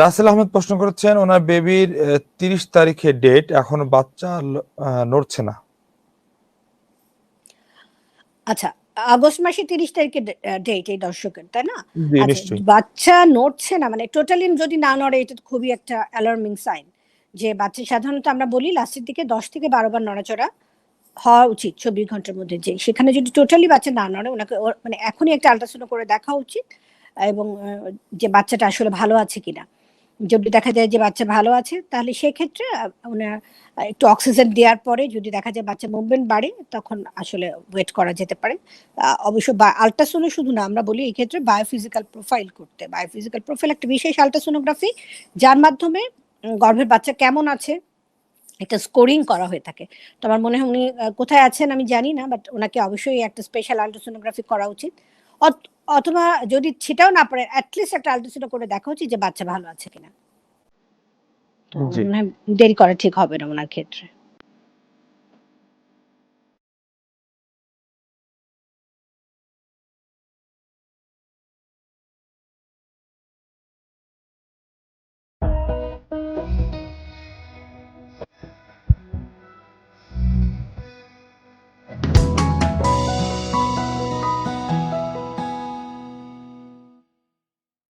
রাসেল আহমেদ প্রশ্ন করেছেন ওনার বেবির তিরিশ তারিখে ডেট এখন বাচ্চা নড়ছে না। আচ্ছা আগস্ট মাসে তিরিশ তারিখে ডেট এই দর্শকের তাই না? আচ্ছা, বাচ্চা নড়ছে না মানে টোটালি যদি না নড়ে এটা খুবই একটা অ্যালার্মিং সাইন যে বাচ্চা সাধারণত আমরা বলি লাস্টের দিকে দশ থেকে বারো বার নড়াচড়া হওয়া উচিত চব্বিশ ঘণ্টার মধ্যে যে সেখানে যদি টোটালি বাচ্চা না নড়ে ওনাকে মানে এখনই একটা আল্ট্রাসাউন্ড করে দেখা উচিত। এবং যে বাচ্চাটা আসলে ভালো আছে কিনা। যদি দেখা যায় যে বাচ্চা ভালো আছে, তাহলে সেক্ষেত্রে ওনার একটু অক্সিজেন দেওয়ার পরে যদি দেখা যায় বাচ্চা মুভমেন্ট বাড়ে, তখন আসলে ওয়েট করা যেতে পারে। অবশ্য আলট্রাসোনো শুধু না, আমরা বলি এই ক্ষেত্রে বায়োফিজিক্যাল প্রোফাইল করতে। বায়োফিজিক্যাল প্রোফাইল একটা বিশেষ আলট্রাসোনোগ্রাফি যার মাধ্যমে গর্ভের বাচ্চা কেমন আছে, একটা স্কোরিং করা হয়ে থাকে। তো আমার মনে হয় উনি কোথায় আছেন আমি জানি না বাট ওনাকে অবশ্যই একটা স্পেশাল আলট্রাসোনোগ্রাফি করা উচিত। অথবা যদি সেটাও না পারে অ্যাটলিস্ট একটা আলট্রাসাউন্ড করে দেখা উচিত যে বাচ্চা ভালো আছে কিনা। দেরি করা ঠিক হবে না ওনার ক্ষেত্রে।